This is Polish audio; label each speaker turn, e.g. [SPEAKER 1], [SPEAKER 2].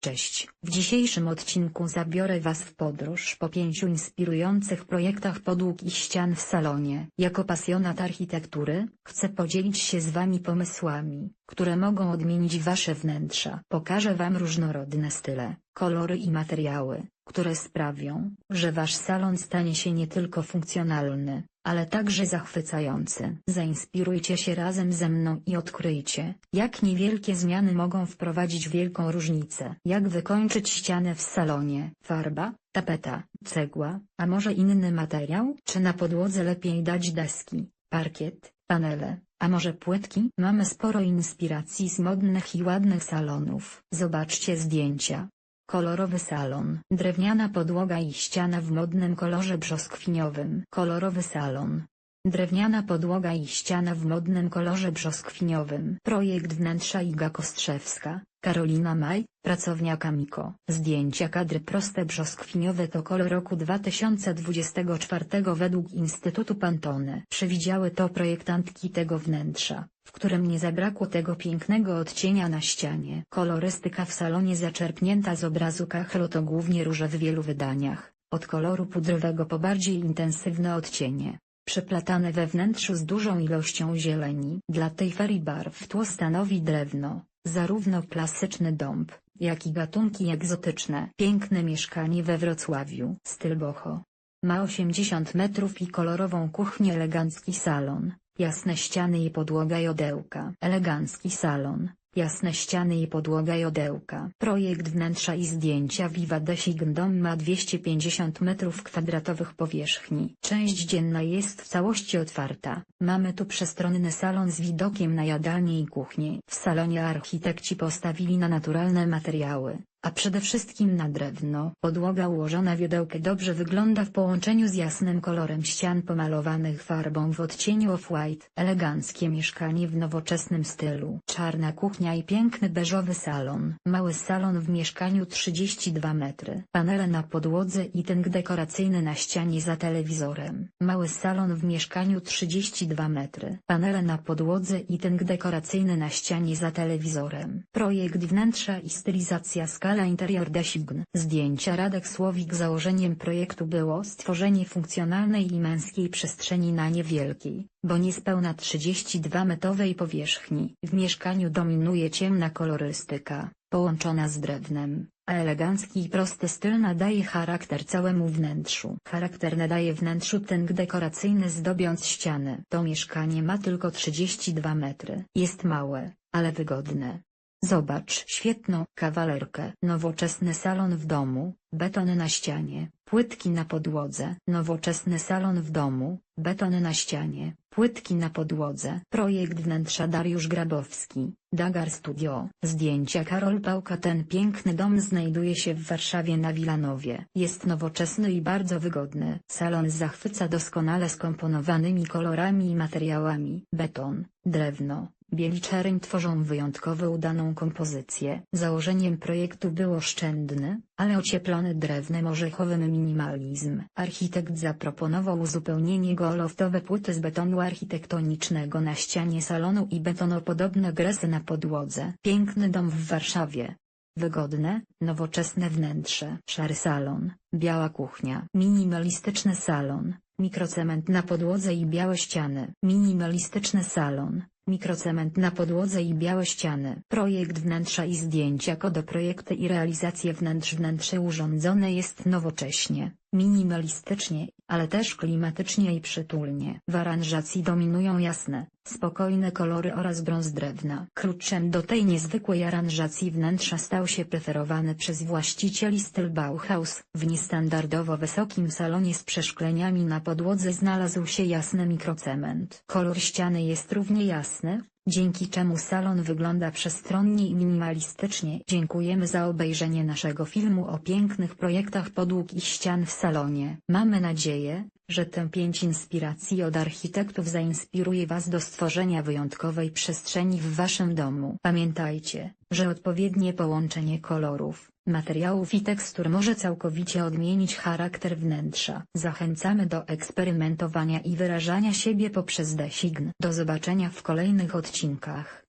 [SPEAKER 1] Cześć, w dzisiejszym odcinku zabiorę Was w podróż po pięciu inspirujących projektach podłóg i ścian w salonie. Jako pasjonat architektury, chcę podzielić się z Wami pomysłami, które mogą odmienić Wasze wnętrza. Pokażę Wam różnorodne style, kolory i materiały, które sprawią, że Wasz salon stanie się nie tylko funkcjonalny, ale także zachwycający. Zainspirujcie się razem ze mną i odkryjcie, jak niewielkie zmiany mogą wprowadzić wielką różnicę. Jak wykończyć ścianę w salonie? Farba, tapeta, cegła, a może inny materiał? Czy na podłodze lepiej dać deski, parkiet, panele, a może płytki? Mamy sporo inspiracji z modnych i ładnych salonów. Zobaczcie zdjęcia. Kolorowy salon. Drewniana podłoga i ściana w modnym kolorze brzoskwiniowym. Kolorowy salon. Drewniana podłoga i ściana w modnym kolorze brzoskwiniowym. Projekt wnętrza Iga Kostrzewska, Karolina Maj, pracownia Kamiko. Zdjęcia kadry proste brzoskwiniowe to kolor roku 2024 według Instytutu Pantone. Przewidziały to projektantki tego wnętrza, w którym nie zabrakło tego pięknego odcienia na ścianie. Kolorystyka w salonie zaczerpnięta z obrazu Kachlo to głównie róże w wielu wydaniach, od koloru pudrowego po bardziej intensywne odcienie przeplatane we wnętrzu z dużą ilością zieleni. Dla tej ferii barw tło stanowi drewno, zarówno klasyczny dąb, jak i gatunki egzotyczne. Piękne mieszkanie we Wrocławiu. Styl boho. Ma 80 metrów i kolorową kuchnię elegancki salon, jasne ściany i podłoga jodełka. Elegancki salon, jasne ściany i podłoga jodełka. Projekt wnętrza i zdjęcia Viva Design Dom ma 250 m2 powierzchni. Część dzienna jest w całości otwarta. Mamy tu przestronny salon z widokiem na jadalnię i kuchnię. W salonie architekci postawili na naturalne materiały, a przede wszystkim na drewno. Podłoga ułożona w jodełkę dobrze wygląda w połączeniu z jasnym kolorem ścian pomalowanych farbą w odcieniu off-white. Eleganckie mieszkanie w nowoczesnym stylu. Czarna kuchnia i piękny beżowy salon. Mały salon w mieszkaniu 32 metry. Panele na podłodze i tynk dekoracyjny na ścianie za telewizorem. Mały salon w mieszkaniu 32 metry. Panele na podłodze i tynk dekoracyjny na ścianie za telewizorem. Projekt wnętrza i stylizacja skala interior design. Zdjęcia Radek Słowik Założeniem projektu było stworzenie funkcjonalnej i męskiej przestrzeni na niewielkiej, bo niespełna 32-metowej powierzchni. W mieszkaniu dominuje ciemna kolorystyka, połączona z drewnem, a elegancki i prosty styl nadaje charakter całemu wnętrzu. Charakter nadaje wnętrzu tęg dekoracyjny zdobiąc ściany. To mieszkanie ma tylko 32 metry. Jest małe, ale wygodne. Zobacz świetną kawalerkę. Nowoczesny salon w domu, beton na ścianie, płytki na podłodze. Nowoczesny salon w domu, beton na ścianie, płytki na podłodze. Projekt wnętrza Dariusz Grabowski, Dagar Studio. Zdjęcia Karol Pałka Ten piękny dom znajduje się w Warszawie na Wilanowie. Jest nowoczesny i bardzo wygodny. Salon zachwyca doskonale skomponowanymi kolorami i materiałami. Beton, drewno, Bieli czerń tworzą wyjątkowo udaną kompozycję. Założeniem projektu był oszczędny, ale ocieplony drewnem orzechowym minimalizm. Architekt zaproponował uzupełnienie go loftowe płyty z betonu architektonicznego na ścianie salonu i betonopodobne gresy na podłodze. Piękny dom w Warszawie. Wygodne, nowoczesne wnętrze. Szary salon, biała kuchnia. Minimalistyczny salon, mikrocement na podłodze i białe ściany. Minimalistyczny salon, mikrocement na podłodze i białe ściany. Projekt wnętrza i zdjęcia Kodo projekty i realizację wnętrz Wnętrze urządzone jest nowocześnie, minimalistycznie, ale też klimatycznie i przytulnie. W aranżacji dominują jasne, spokojne kolory oraz brąz drewna. Kluczem do tej niezwykłej aranżacji wnętrza stał się preferowany przez właścicieli styl Bauhaus. W niestandardowo wysokim salonie z przeszkleniami na podłodze znalazł się jasny mikrocement. Kolor ściany jest równie jasny, dzięki czemu salon wygląda przestronnie i minimalistycznie. Dziękujemy za obejrzenie naszego filmu o pięknych projektach podłóg i ścian w salonie. Mamy nadzieję, że tę pięć inspiracji od architektów zainspiruje Was do stworzenia wyjątkowej przestrzeni w Waszym domu. Pamiętajcie, że odpowiednie połączenie kolorów, materiałów i tekstur może całkowicie odmienić charakter wnętrza. Zachęcamy do eksperymentowania i wyrażania siebie poprzez design. Do zobaczenia w kolejnych odcinkach.